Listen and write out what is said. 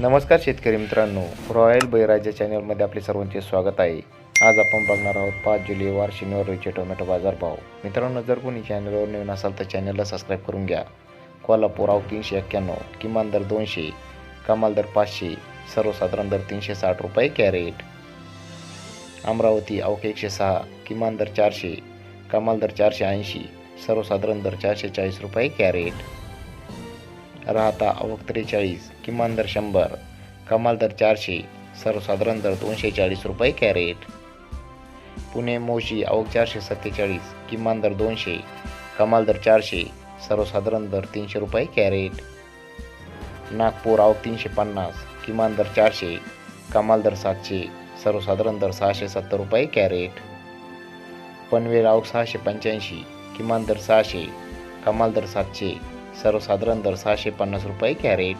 नमस्कार शेतकरी मित्रांनो. रॉयल बैराजा चॅनलमध्ये आपले सर्वांचे स्वागत आहे. आज आपण बघणार आहोत पाच जुलै वार शनिवार रोजीचे टोमॅटो बाजारभाव मित्रांनो जर कोणी चॅनलवर नवीन असाल तर चॅनलला सबस्क्राईब करून घ्या. कोल्हापूर आव तीनशे एक्क्याण्णव किमान दर दोनशे कमाल दर पाचशे सर्वसाधारण दर तीनशे साठ रुपये कॅरेट. अमरावती अवक एकशे सहा किमान दर चारशे कमाल दर चारशे ऐंशी सर्वसाधारण दर चारशे चाळीस रुपये कॅरेट. राहता अवक त्रेचाळीस किमान दर शंभर कमाल दर चारशे सर्वसाधारण दर दोनशे चाळीस रुपये कॅरेट. पुणे मोशी अवक चारशे सत्तेचाळीस किमान दर दोनशे कमाल दर चारशे सर्वसाधारण दर तीनशे रुपये कॅरेट. नागपूर अवक तीनशे पन्नास किमान दर चारशे कमाल दर सातशे सर्वसाधारण दर सहाशे सत्तर रुपये कॅरेट. पनवेल अवक सहाशे पंच्याऐंशी किमान दर सहाशे कमाल दर सातशे सर्वसाधारण दर सहाशे पन्नास रुपये कॅरेट.